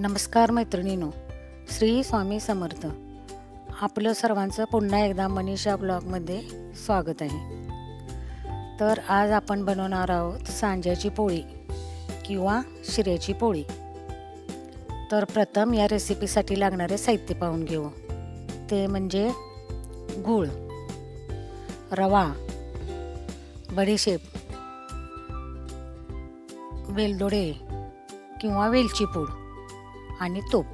नमस्कार मैत्रिणीनो श्री स्वामी समर्थ. आपलं सर्वांचं पुन्हा एकदा मनीषा ब्लॉगमध्ये स्वागत आहे. तर आज आपण बनवणार आहोत सांज्याची पोळी किंवा शिऱ्याची पोळी. तर प्रथम या रेसिपीसाठी लागणारे साहित्य पाहून घेऊ. ते म्हणजे गूळ रवा बडीशेप वेलदोडे किंवा वेलची पूड. आणि तूप.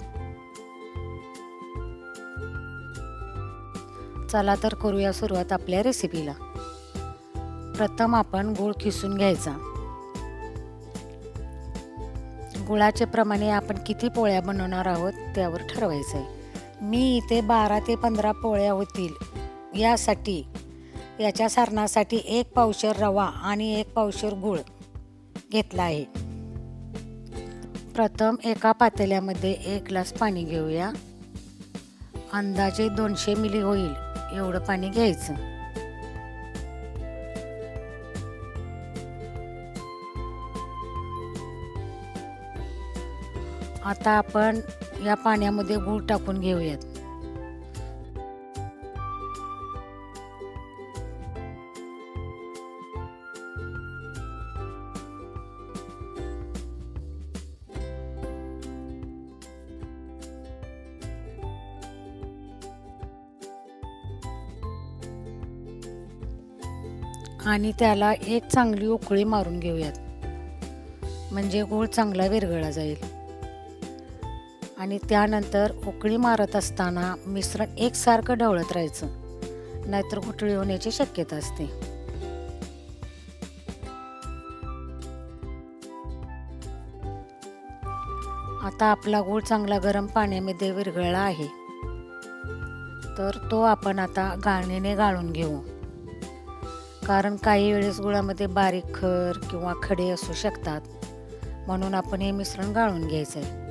चला तर करूया सुरुवात आपल्या रेसिपीला प्रथम आपण गूळ खिसून घ्यायचा. गुळाचे प्रमाणे आपण किती पोळ्या बनवणार आहोत त्यावर ठरवायचं आहे मी इथे बारा ते पंधरा पोळ्या होतील. यासाठी याच्या सारणासाठी एक पावशर रवा आणि एक पावशर गूळ घेतला आहे. प्रथम एका पातेल्यामध्ये एक ग्लास पाणी घेऊया. अंदाजे दोनशे मिली होईल एवढं पाणी घ्यायचं. आता आपण या पाण्यामध्ये गूळ टाकून घेऊयात. आणि त्याला एक चांगली उकळी मारून घेऊयात. म्हणजे गूळ चांगला विरघळला जाईल. आणि त्यानंतर उकळी मारत असताना मिश्रण एकसारखं ढवळत राहायचं. नाहीतर गुठळी होण्याची शक्यता असते. आता आपला गूळ चांगला गरम पाण्यामध्ये विरघळला आहे. तर तो आपण आता गाळणीने गाळून घेऊ. कारण काही वेळेस गुळामध्ये बारीक खर किंवा खडे असू शकतात. म्हणून आपण हे मिश्रण गाळून घ्यायचं आहे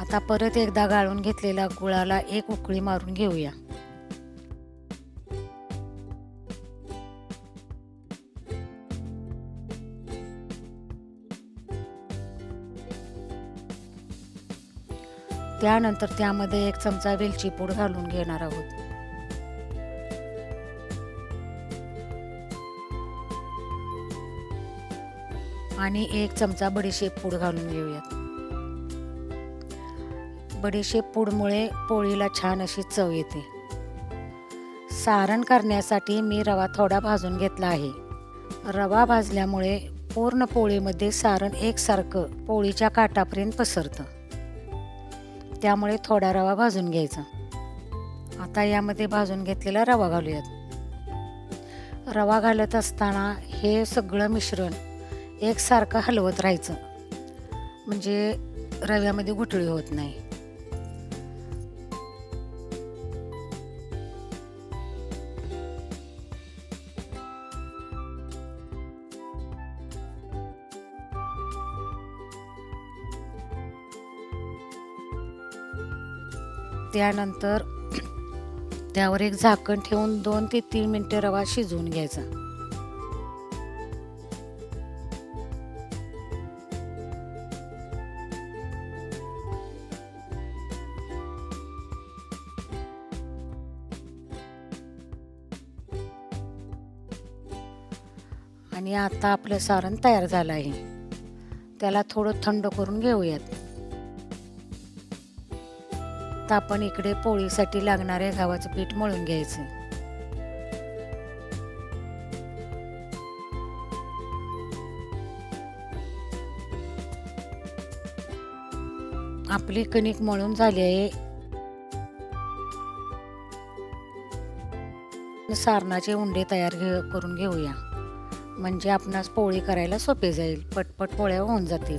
आता परत एकदा गाळून घेतलेल्या गुळाला एक उकळी मारून घेऊया. त्यानंतर त्यामध्ये एक चमचा वेलची पूड घालून घेणार आहोत. आणि एक चमचा बडीशेप पूड घालून घेऊयात. बडीशेप पूडमुळे पोळीला छान अशी चव येते. सारण करण्यासाठी मी रवा थोडा भाजून घेतला आहे. रवा भाजल्यामुळे पूर्ण पोळीमध्ये सारण एकसारखं पोळीच्या काटापर्यंत पसरतं. त्यामुळे थोडा रवा भाजून घ्यायचा. आता यामध्ये भाजून घेतलेला रवा घालूयात. रवा घालत असताना हे सगळं मिश्रण एकसारखं हलवत राहायचं. म्हणजे रव्यामध्ये घुटळी होत नाही. त्यानंतर त्यावर एक झाकण ठेवून दोन ते तीन मिनटं रवा शिजवून घ्यायचा. आणि आता आपलं सारण तयार झालं आहे. त्याला थोडं थंड करून घेऊयात. तर आपण इकडे पोळीसाठी लागणारे गव्हाचं पीठ मळून घ्यायचं. आपली कणिक मळून झाली आहे. सारणाचे उंडे तयार घे करून घेऊया. म्हणजे आपणास पोळी करायला सोपे जाईल. पटपट पोळ्या होऊन जातील.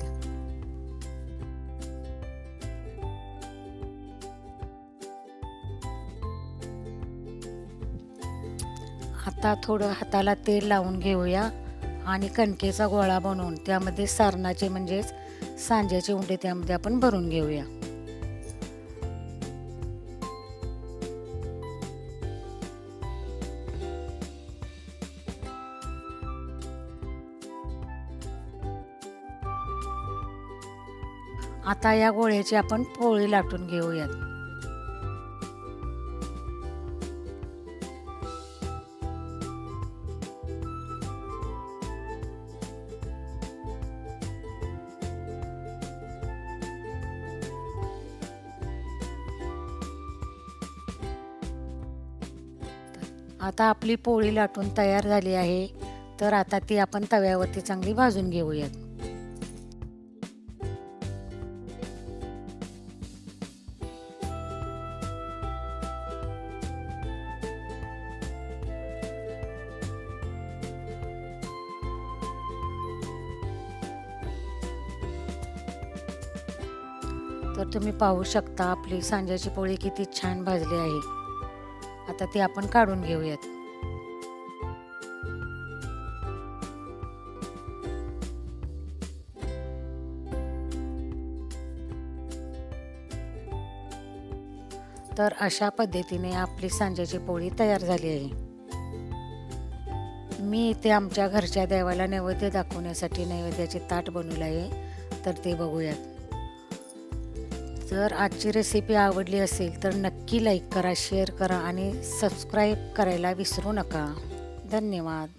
आता थोडं हाताला तेल लावून घेऊया आणि कणकेचा गोळा बनवून त्यामध्ये सारणाचे म्हणजेच सांज्याचे उंडे त्यामध्ये आपण भरून घेऊया. आता या गोळ्याची आपण पोळी लाटून घेऊयात. आता आपली पोळी लाटून तयार झाली आहे. तर आता ती आपण तव्यावरती चांगली भाजून घेऊयात. तर तुम्ही पाहू शकता आपली सांज्याची पोळी किती छान भाजली आहे. आता ती आपण काढून घेऊयात. तर अशा पद्धतीने आपली सांज्याची पोळी तयार झाली आहे. मी इथे आमच्या घरच्या देवाला नैवेद्य दाखवण्यासाठी नैवेद्याचे ताट बनवलं आहे. तर ते बघूयात. जर आजची रेसिपी आवडली असेल तर नक्की लाईक करा शेअर करा आणि सबस्क्राईब करायला विसरू नका. धन्यवाद.